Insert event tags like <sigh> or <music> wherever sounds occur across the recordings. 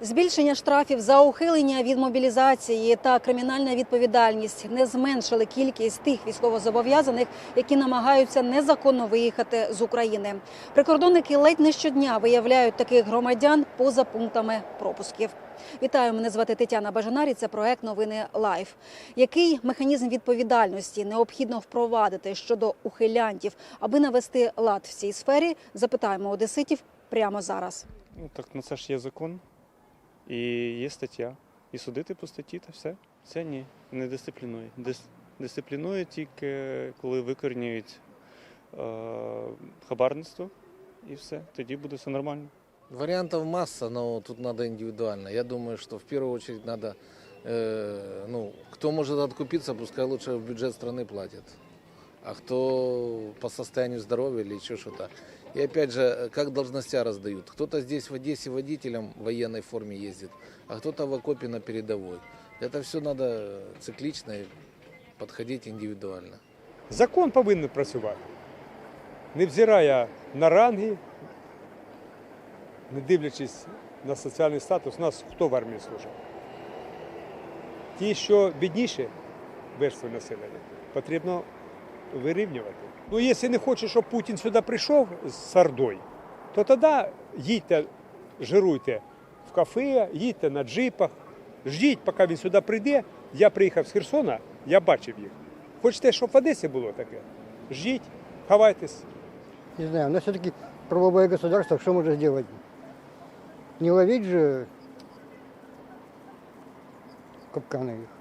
Збільшення штрафів за ухилення від мобілізації та кримінальна відповідальність не зменшили кількість тих військовозобов'язаних, які намагаються незаконно виїхати з України. Прикордонники ледь не щодня виявляють таких громадян поза пунктами пропусків. Вітаю, мене звати Тетяна Бажанарі. Це проект новини Лайф. Який механізм відповідальності необхідно впровадити щодо ухилянтів, аби навести лад в цій сфері? Запитаємо одеситів прямо зараз. Ну так на це ж є закон і є стаття. І судити по статті та все. Це ні, не дисциплінує. Дис, дисциплінує тільки коли викорінюють е, хабарництво і все. Тоді буде все нормально. Вариантов масса, но тут надо индивидуально. Я думаю, что в первую очередь надо, э, ну, кто может откупиться, пускай лучше в бюджет страны платит. А кто по состоянию здоровья или еще что-то. И опять же, как должностя раздают. Кто-то здесь в Одессе водителем в военной форме ездит, а кто-то в окопе на передовой. Это все надо циклично и подходить индивидуально. Закон повинен працювати. Не взирає на ранги, не дивлячись на соціальний статус, у нас хто в армії служить? Ті, що бідніші верстви населення, потрібно Вирівнювати. Ну, якщо не хочеш, щоб Путін сюди прийшов з Ордою, то тоді їдьте, жируйте в кафе, їдьте на джипах, ждіть, поки він сюди прийде. Я приїхав з Херсона, я бачив їх. Хочете, щоб в Одесі було таке? Ждіть, ховайтесь. Не знаю, у нас все-таки правовое государство, что может сделать? Не ловить же капканы их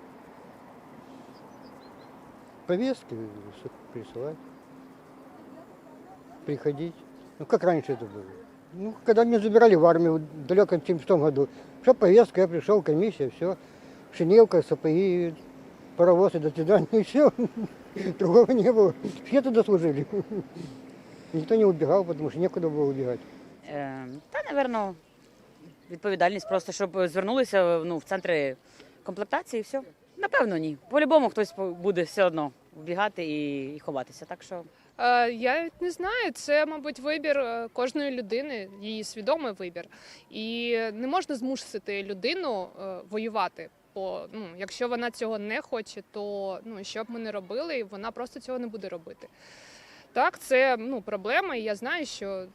Повестки с- присылать, приходить. Ну, как раньше это было? Ну, когда меня забирали в армию в далеком 76 году, что повестка, я пришел, комиссия, все, шинелка, сапоги, паровоз и до свидания, и все. <laughs> Другого не было. Все туда служили. Никто не убегал, потому что некуда было убегать. Е, Та, напевно, відповідальність просто, щоб звернулися ну, в центри комплектації і все. Напевно, ні. По-любому хтось буде все одно вбігати і, і ховатися. Так що Е, Я не знаю, це, мабуть, вибір е, кожної людини, її свідомий вибір. І не можна змусити людину е, воювати. Бо ну, якщо вона цього не хоче, то ну, що б ми не робили, вона просто цього не буде робити. Так, це ну, проблема, і я знаю, що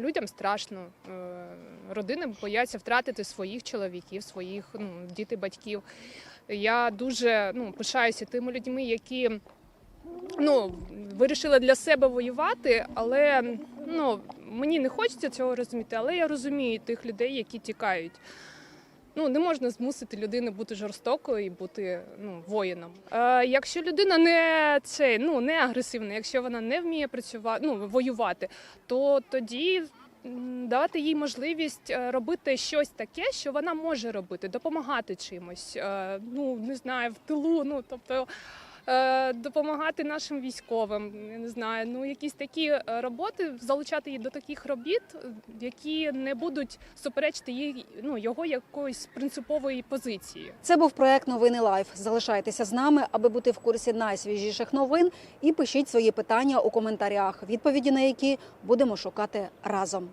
людям страшно. Е, Родини бояться втратити своїх чоловіків, своїх ну, дітей, батьків. Я дуже ну, пишаюся тими людьми, які ну, вирішили для себе воювати, але ну, мені не хочеться цього розуміти, але я розумію тих людей, які тікають. Ну, не можна змусити людину бути жорстокою і бути ну, воїном. Е, якщо людина не цей, ну, не агресивна, якщо вона не вміє працювати, ну, воювати, то тоді давати їй можливість е, робити щось таке, що вона може робити, допомагати чимось. Е, ну, не знаю, в тилу, ну тобто допомагати нашим військовим. Не знаю, ну якісь такі е, роботи, залучати її до таких робіт, е, які не будуть суперечити їй, ну, його якоїсь принципової позиції. Це був проект Новини Лайф. Залишайтеся з нами, аби бути в курсі найсвіжіших новин. І пишіть свої питання у коментарях, відповіді на які будемо шукати разом.